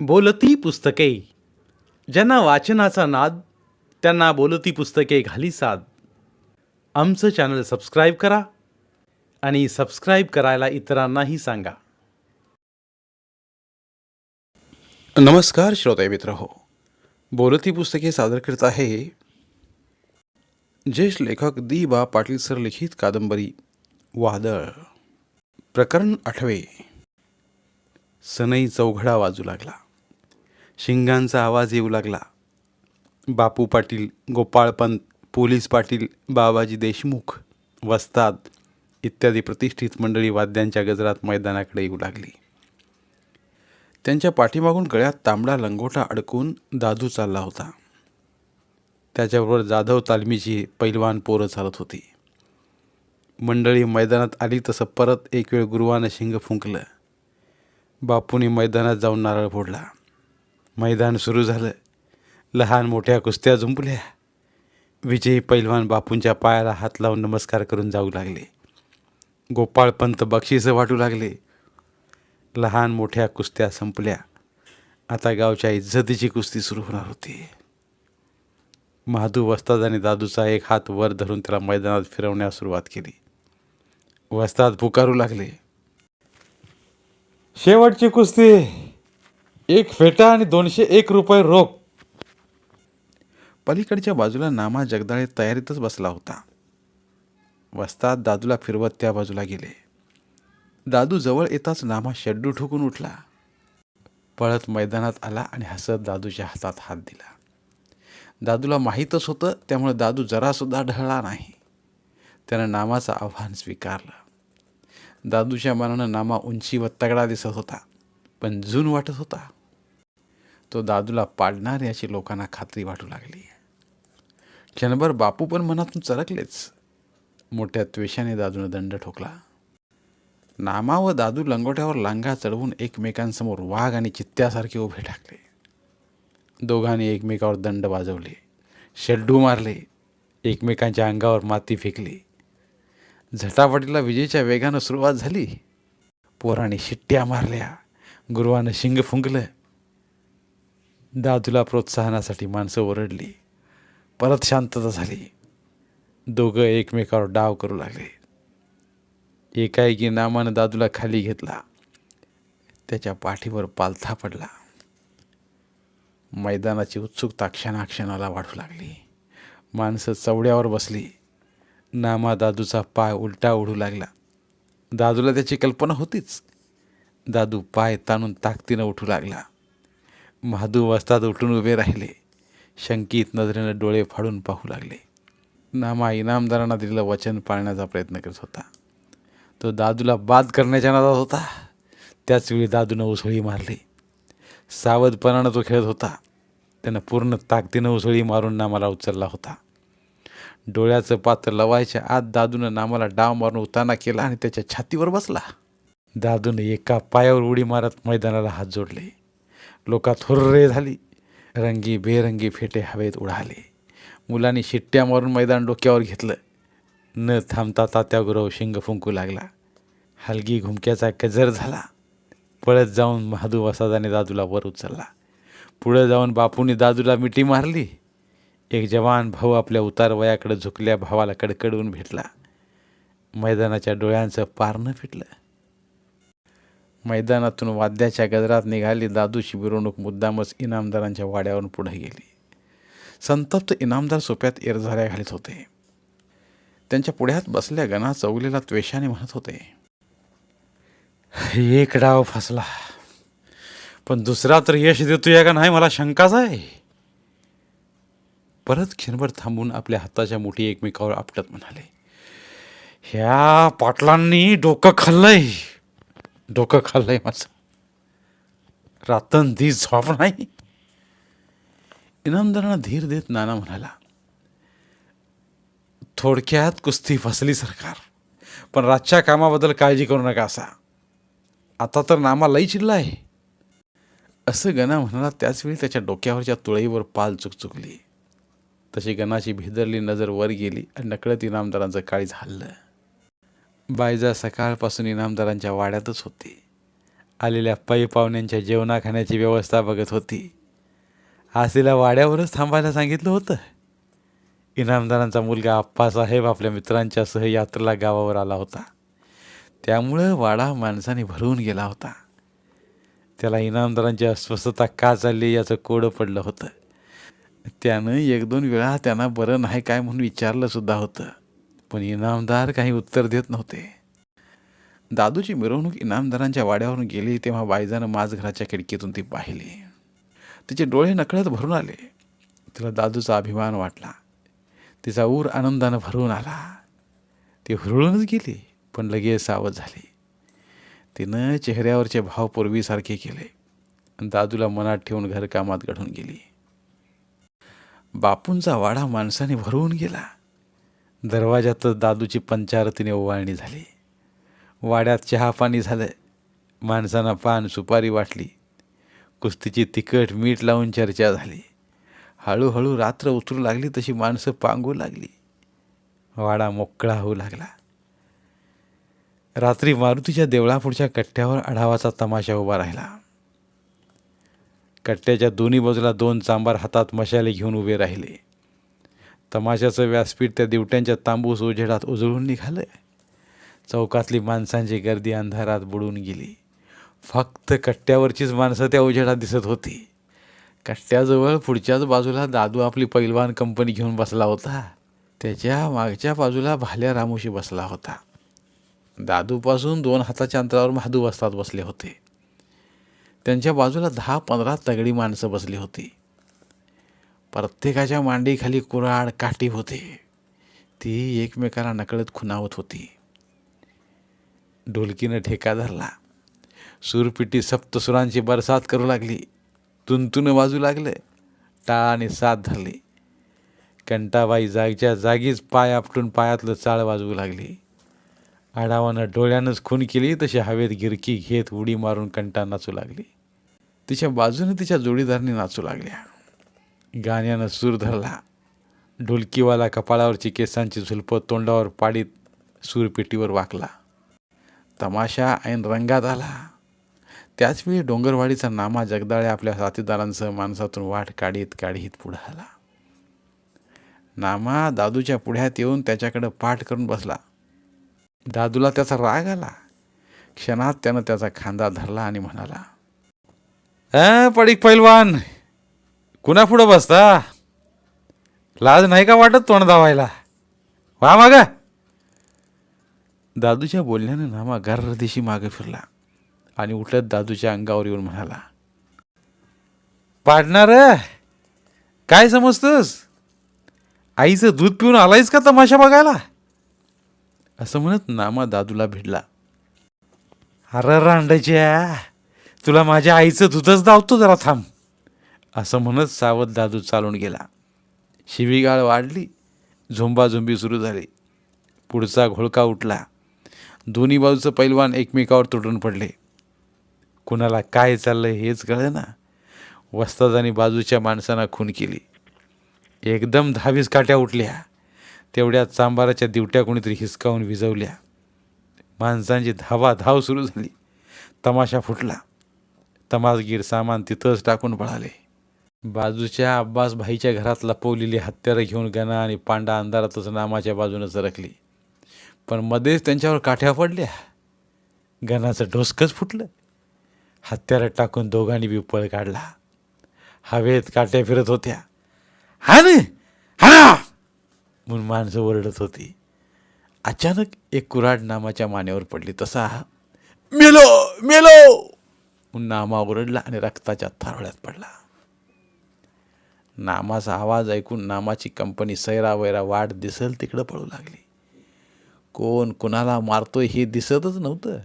बोलती पुस्तके. ज्यांना वाचनाचा नाद त्यांना बोलती पुस्तके घाली साद. आमचं चॅनल सबस्क्राईब करा आणि सबस्क्राईब करायला इतरांनाही सांगा. नमस्कार श्रोते मित्र हो. बोलती पुस्तके सादर करत आहे ज्येष्ठ लेखक दी बा पाटील सर लिखित कादंबरी वादळ. प्रकरण आठवे. सनई चौघडा वाजू लागला. शिंगांचा आवाज येऊ लागला. बापू पाटील गोपाळपंत पोलीस पाटील बाबाजी देशमुख वस्ताद इत्यादी प्रतिष्ठित मंडळी वाद्यांच्या गजरात मैदानाकडे येऊ लागली. त्यांच्या पाठीमागून गळ्यात तांबडा लंगोटा अडकून दादू चालला होता. त्याच्याबरोबर जाधव तालमीची पैलवान पोरं चालत होती. मंडळी मैदानात आली तसं परत एक वेळ गुरुवानं शिंग फुंकलं. बापूने मैदानात जाऊन नारळ फोडला. मैदान सुरू झालं. लहान मोठ्या कुस्त्या जुंपल्या विजयी पैलवान बापूंच्या पायाला हात लावून नमस्कार करून जाऊ लागले. गोपाळपंत बक्षिसं वाटू लागले. लहान मोठ्या कुस्त्या संपल्या. आता गावच्या इज्जतीची कुस्ती सुरू होणार होती. महादू वस्ताद आणि दादूचा एक हात वर धरून त्याला मैदानात फिरवण्यास सुरुवात केली. वस्ताद पुकारू लागले. शेवटची कुस्ती. एक फेटा आणि दोनशे एक रुपये रोख. पलीकडच्या बाजूला नामा जगदाळे तयारीतच बसला होता. वस्तात दादूला फिरवत त्या बाजूला गेले. दादू जवळ येताच नामा शेड्डू ठोकून उठला. पळत मैदानात आला आणि हसत दादूच्या हातात हात दिला. दादूला माहीतच होतं त्यामुळे दादू जरासुद्धा ढळला नाही. त्यानं नामाचं आव्हान स्वीकारलं. दादूच्या मनानं नामा उंची व तगडा दिसत होता पण जून वाटत होता. तो दादूला पाडणार याची लोकांना खात्री वाटू लागली. क्षणभर बापू पण मनातून चरकलेच. मोठ्या त्वेषाने दादूनं दंड ठोकला. नामा व दादू लंगोट्यावर लांगा चढवून एकमेकांसमोर वाघ आणि चित्त्यासारखे उभे टाकले दोघांनी एकमेकावर दंड वाजवले. शेड्डू मारले. एकमेकांच्या अंगावर माती फेकली. झटापटीला विजेच्या वेगानं सुरुवात झाली. पोराने शिट्ट्या मारल्या. गुरुवानं शिंग फुंकलं. दादूला प्रोत्साहनासाठी माणसं ओरडली. परत शांतता झाली. दोघं एकमेकावर डाव करू लागले. एकाएकी नामानं दादूला खाली घेतला. त्याच्या पाठीवर पालथा पडला मैदानाची उत्सुकता क्षणाक्षणाला वाढू लागली. माणसं चवड्यावर बसली. नामा दादूचा पाय उलटा उडू लागला. दादूला त्याची कल्पना होतीच. दादू पाय ताणून ताकदीनं उठू लागला. महादू वस्तात उठून उभे राहिले. शंकित नजरेनं डोळे फाडून पाहू लागले. नामा इनामदारांना दिलेलं वचन पाळण्याचा प्रयत्न करत होता. तो दादूला बाद करण्याच्या नादात होता. त्याचवेळी दादूनं उसळी मारली. सावधपणानं तो खेळत होता. त्यानं पूर्ण ताकदीनं उसळी मारून नामाला उचलला होता. डोळ्याचं पात्र लवायच्या आत दादूनं नामाला डाव मारून उताना केला आणि त्याच्या छातीवर बसला. दादूने एका पायावर उडी मारत मैदानाला हात जोडले. लोकात हुर्रे झाली. रंगी बेरंगी फेटे हवेत उडाले. मुलांनी शिट्ट्या मारून मैदान डोक्यावर घेतलं. न थांबता तात्या गुरव शिंग फुंकू लागला. हलगी घुमक्याचा कजर झाला. पळत जाऊन महादू वसादाने दादूला वर उचलला. पुढं जाऊन बापूंनी दादूला मिठी मारली. एक जवान भाऊ आपल्या उतार वयाकडे झुकल्या भावाला कडकडून भेटला. मैदानाच्या डोळ्यांचं पारणं फिटलं. मैदानातून वाद्याच्या गजरात निघाली दादूची मिरवणूक मुद्दामच इनामदारांच्या वाड्यावरून पुढे गेली. संतप्त इनामदार सोप्यात एरझाऱ्या घालीत होते. त्यांच्या पुढ्यात बसल्या गणा चौलीला त्वेषाने म्हणत होते एक डाव फसला. पण दुसरा तर यश देतोय का नाही मला शंकाच आहे. परत क्षणभर थांबून आपल्या हाताच्या मुठी एकमेकावर आपटत म्हणाले ह्या पाटलांनी डोकं खाल्लंय. डोकं खाल्लंय माझं. रातन दी झोप नाही. इनामदारांना धीर देत नाना म्हणाला थोडक्यात कुस्ती फसली सरकार पण रातच्या कामाबद्दल काळजी करू नका असा. आता तर नामा लई चिडला आहे. असं गणा म्हणाला त्याचवेळी त्याच्या डोक्यावरच्या तुळईवर पाल चुकचुकली. तशी गणाची भिदरली नजर वर गेली आणि नकळत इनामदारांचं काळीज हल्लं. बायजा सकाळपासून इनामदारांच्या वाड्यातच होती. आलेल्या पै पाहुण्यांच्या जेवणा खाण्याची व्यवस्था बघत होती. आज तिला वाड्यावरच थांबायला सांगितलं होतं. इनामदारांचा मुलगा आप्पासाहेब आपल्या मित्रांच्या सह यात्रेला गावावर आला होता. त्यामुळं वाडा माणसाने भरवून गेला होता. त्याला इनामदारांची अस्वस्थता का चालली याचं कोडं पडलं होतं. त्यानं एक दोन वेळा त्यांना बरं नाही काय म्हणून विचारलंसुद्धा होतं. पण इनामदार काही उत्तर देत नव्हते. दादूची मिरवणूक इनामदारांच्या वाड्यावरून गेली तेव्हा बायजानं माझ घराच्या खिडकीतून ती पाहिली. तिचे डोळे नकळत भरून आले. तिला दादूचा अभिमान वाटला. तिचा ऊर आनंदानं भरून आला. ती हुरळूनच गेली पण लगेच सावध झाली. तिनं चेहऱ्यावरचे भाव पूर्वीसारखे केले. आणि दादूला मनात ठेवून घरकामात घडून गेली. बापूंचा वाडा माणसाने भरवून गेला. दरवाजातच दादूची पंचारतीने ओवाळणी झाली. वाड्यात चहापाणी झालं. माणसांना पान सुपारी वाटली. कुस्तीची तिखट मीठ लावून चर्चा झाली. हळूहळू रात्र उतरू लागली तशी माणसं पांगू लागली. वाडा मोकळा होऊ लागला. रात्री मारुतीच्या देवळापुढच्या कट्ट्यावर आढावाचा तमाशा उभा राहिला. कट्ट्याच्या दोन्ही बाजूला दोन चांबार हातात मशाले घेऊन उभे राहिले. तमाशाचं व्यासपीठ त्या दिवट्यांच्या तांबूस उजेडात उजळून निघालं चौकातली माणसांची गर्दी अंधारात बुडून गेली. फक्त कट्ट्यावरचीच माणसं त्या उजेडात दिसत होती. कट्ट्याजवळ पुढच्याच बाजूला दादू आपली पैलवान कंपनी घेऊन बसला होता. त्याच्या मागच्या बाजूला भाल्या रामोशी बसला होता. दादूपासून दोन हाताच्या अंतरावर महादू वस्तात बसले होते. त्यांच्या बाजूला दहा पंधरा तगडी माणसं बसली होती. प्रत्येकाच्या मांडीखाली कुराड काठी होते. ती एकमेकाला नकळत खुणावत होती. ढोलकीनं ठेका धरला. सूरपिटी सप्तसुरांची बरसात करू लागली. तुनतुनं वाजू लागले. टाळाने साथ धरली. कंटाबाई जागच्या जागीच पाय आपटून पायातलं चाळ वाजवू लागली. आढावानं डोळ्यानंच खून केली तशी हवेत गिरकी घेत उडी मारून कंटा नाचू लागली. तिच्या बाजूने तिच्या जोडीदारने नाचू लागल्या. गाण्यानं सूर धरला. ढोलकीवाला कपाळावरची केसांची झुलपं तोंडावर पाडीत सूरपेटीवर वाकला. तमाशा ऐन रंगात आला. त्याचवेळी डोंगरवाडीचा नामा जगदाळे आपल्या साथीदारांसह माणसातून वाट काढीत काढीत पुढं आला. नामा दादूच्या पुढ्यात येऊन त्याच्याकडे पाठ करून बसला. दादूला त्याचा राग आला. क्षणात त्यानं त्याचा खांदा धरला आणि म्हणाला अ पडीक पैलवान कुणा पुढं बसता? लाज नाही का वाटत तोंड धावायला वा माग. दादूच्या बोलण्यानं नामा गर्र दिशी मागे फिरला आणि उठत दादूच्या अंगावर येऊन म्हणाला पाडणार काय समजतोस? आईचं दूध पिऊन आलायस का तमाशा बघायला? असं म्हणत नामा दादूला भिडला. अरे रांडच्या तुला माझ्या आईचं दूधच धावतो जरा थांब. असं म्हणत सावध दादू चालून गेला. शिवीगाळ वाढली झुंबाझुंबी सुरू झाली. पुढचा घोळका उठला. दोन्ही बाजूचं पैलवान एकमेकावर तुटून पडले. कुणाला काय चाललं हेच कळलं ना वस्तादानी बाजूच्या माणसांना खून केली. एकदम दहावीस काट्या उठल्या. तेवढ्या चांबाराच्या दिवट्या कोणीतरी हिसकावून विजवल्या. माणसांची धावा धाव सुरू झाली. तमाशा फुटला. तमासगीर सामान तिथंच टाकून पळाले. बाजूच्या अब्बास भाईच्या घरात लपवलेली हत्यारं घेऊन गणा आणि पांडा अंधारातच नामाच्या बाजूनं सरकली पण मध्येच त्यांच्यावर काठ्या पडल्या. गणाचं डोसकंच फुटलं. हत्यारं टाकून दोघांनी बी पळ काढला. हवेत काट्या फिरत होत्या. हा न हा म्हणून माणसं ओरडत होती. अचानक एक कुऱ्हाड नामाच्या मानेवर पडली. तसा मेलो! मेलो! नामा ओरडला आणि रक्ताच्या थारोळ्यात पडला. नामाचा आवाज ऐकून नामाची कंपनी सैरावैरा वाट दिसेल तिकडं पळू लागली. कोण कुणाला मारतोय हे दिसतच नव्हतं.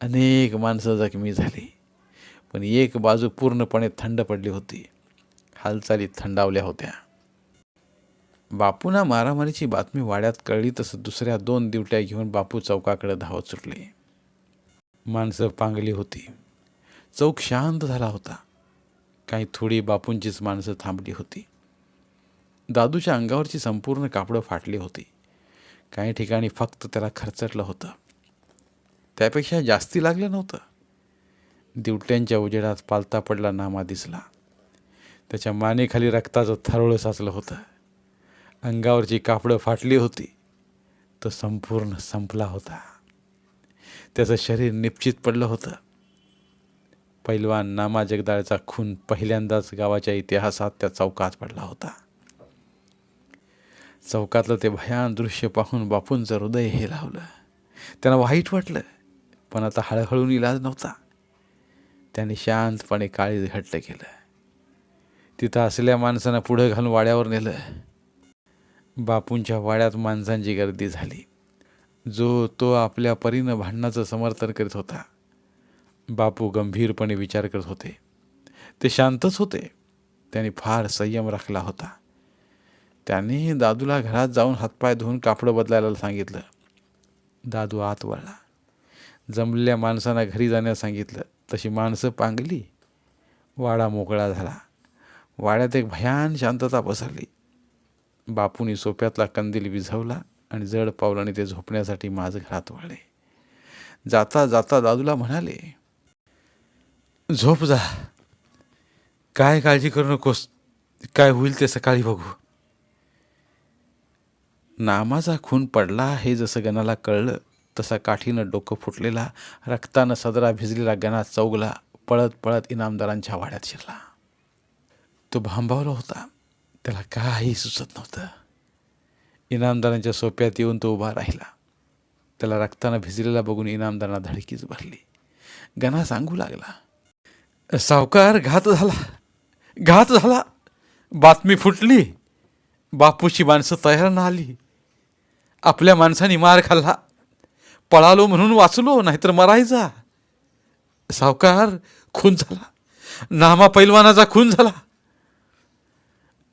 अनेक माणसं जखमी झाली. पण एक बाजू पूर्णपणे थंड पडली होती. हालचाली थंडावल्या होत्या. बापूंना मारामारीची बातमी वाड्यात कळली तसं दुसऱ्या दोन दिवट्या घेऊन बापू चौकाकडे धावत सुटले. माणसं पांगली होती. चौक शांत झाला होता. काही थोडी बापूंचीच माणसं थांबली होती. दादूच्या अंगावरची संपूर्ण कापडं फाटली होती. काही ठिकाणी फक्त त्याला खरचटलं होतं. त्यापेक्षा जास्ती लागलं नव्हतं. दिवट्यांच्या उजेडात पालता पडला नामा दिसला. त्याच्या मानेखाली रक्ताचं थरोळं साचलं होतं. अंगावरची कापडं फाटली होती. तो संपूर्ण संपला होता. त्याचं शरीर निश्चित पडलं होतं. पैलवान नामा जगदाळचा खून पहिल्यांदाच गावाच्या इतिहासात त्या चौकात पडला होता. चौकातलं ते भयान दृश्य पाहून बापूंचं हृदय हे लावलं. त्यांना वाईट वाटलं पण आता हळहळून इलाज नव्हता. त्याने शांतपणे काळीज घट्ट केलं. तिथं असलेल्या माणसांना पुढं घालून वाड्यावर नेलं. बापूंच्या वाड्यात माणसांची गर्दी झाली. जो तो आपल्या परीनं भांडणाचं समर्थन करीत होता. बापू गंभीरपणे विचार करत होते. ते शांतच होते. त्यांनी फार संयम राखला होता. त्यांनी दादूला घरात जाऊन हातपाय धुवून कापडं बदलायला सांगितलं. दादू आत वळला. जमलेल्या माणसांना घरी जाण्यास सांगितलं. तशी माणसं पांगली. वाडा मोकळा झाला. वाड्यात एक भयान शांतता पसरली. बापूने सोप्यातला कंदील विझवला आणि जड पावलाने ते झोपण्यासाठी माझं घरात वळले जाता जाता दादूला म्हणाले झोप जा काय काळजी करू नकोस. काय होईल ते सकाळी बघू. नामाचा खून पडला हे जसं गणाला कळलं तसा काठीनं डोकं फुटलेला रक्तानं सदरा भिजलेला गणा चौगला पळत पळत इनामदारांच्या वाड्यात शिरला. तो भांबावला होता. त्याला काही सुचत नव्हतं. इनामदारांच्या सोप्यात येऊन तो उभा राहिला. त्याला रक्तानं भिजलेला बघून इनामदारांना धडकीच भरली. गणा सांगू लागला. सावकार घात झाला. घात झाला. बातमी फुटली. बापूची माणसं तयार ना आली आपल्या माणसाने मार खाल्ला. पळालो म्हणून वाचलो नाहीतर मरायचा सावकार खून झाला. नामा पैलवानाचा खून झाला.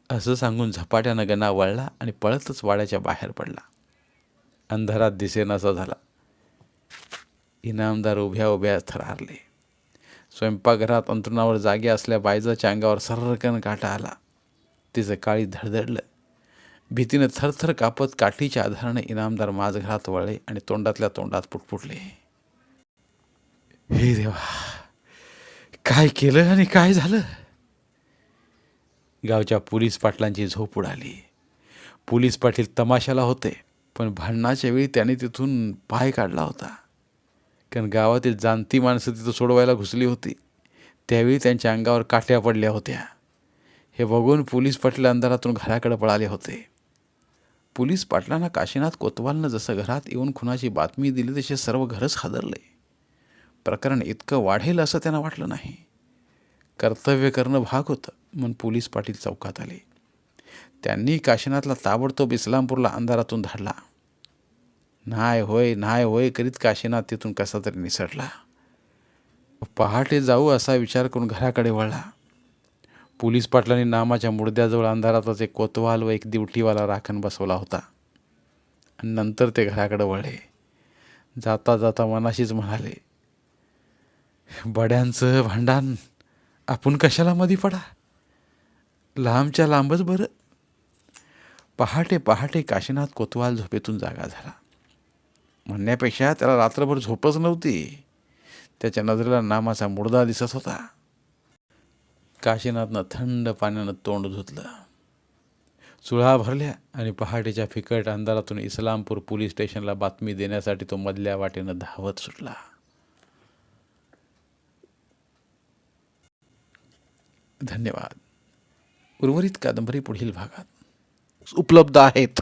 असं सांगून झपाट्यानं गणा वळला आणि पळतच वाड्याच्या बाहेर पडला. अंधारात दिसेनासा झाला. इनामदार उभ्या उभ्या थरारले. स्वयंपाकघरात अंतरुणावर जागे असल्या बायजाच्या अंगावर सर्रकन काटा आला. तिचं काळी धडधडलं. भीतीनं थरथर कापत काठीच्या आधाराने इनामदार माझ घरात वळले आणि तोंडातल्या तोंडात पुटपुटले. हे देवा काय केलं आणि काय झालं? गावच्या पोलीस पाटलांची झोप उडाली. पोलीस पाटील तमाशाला होते पण भांडणाच्या वेळी त्याने तिथून पाय काढला होता. कारण गावातील जाणती माणसं तिथं सोडवायला घुसली होती. त्यावेळी त्यांच्या अंगावर काठ्या पडल्या होत्या. हे बघून पोलीस पाटील अंधारातून घराकडे पळाले होते. पोलीस पाटलांना काशीनाथ कोतवालनं जसं घरात येऊन खुनाची बातमी दिली तसे सर्व घरच हादरले. प्रकरण इतकं वाढेल असं त्यांना वाटलं नाही. कर्तव्य करणं भाग होतं म्हणून पोलीस पाटील चौकात आले. त्यांनी काशीनाथला ताबडतोब इस्लामपूरला अंधारातून धाडला. न्हाय होय न्हाय होय करीत काशीनाथ तिथून कसा तरी निसटला. पहाटे जाऊ असा विचार करून घराकडे वळला. पोलीस पाटलांनी नामाच्या मुडद्याजवळ अंधारातच एक कोतवाल व एक दिवटीवाला राखण बसवला होता. आणि नंतर ते घराकडे वळले. जाता जाता मनाशीच म्हणाले बड्यांचं भांडण आपण कशाला मधी पडा? लांबच्या लांबच बरं. पहाटे पहाटे काशीनाथ कोतवाल झोपेतून जागा झाला. म्हणण्यापेक्षा त्याला रात्रभर झोपच नव्हती. त्याच्या नजरेला नामाचा मुडदा दिसत होता. काशीनाथनं थंड पाण्यानं तोंड धुतलं. चुळा भरल्या आणि पहाटेच्या फिकट अंधारातून इस्लामपूर पोलीस स्टेशनला बातमी देण्यासाठी तो मधल्या वाटेनं धावत सुटला. धन्यवाद. उर्वरित कादंबरी पुढील भागात उपलब्ध आहेत.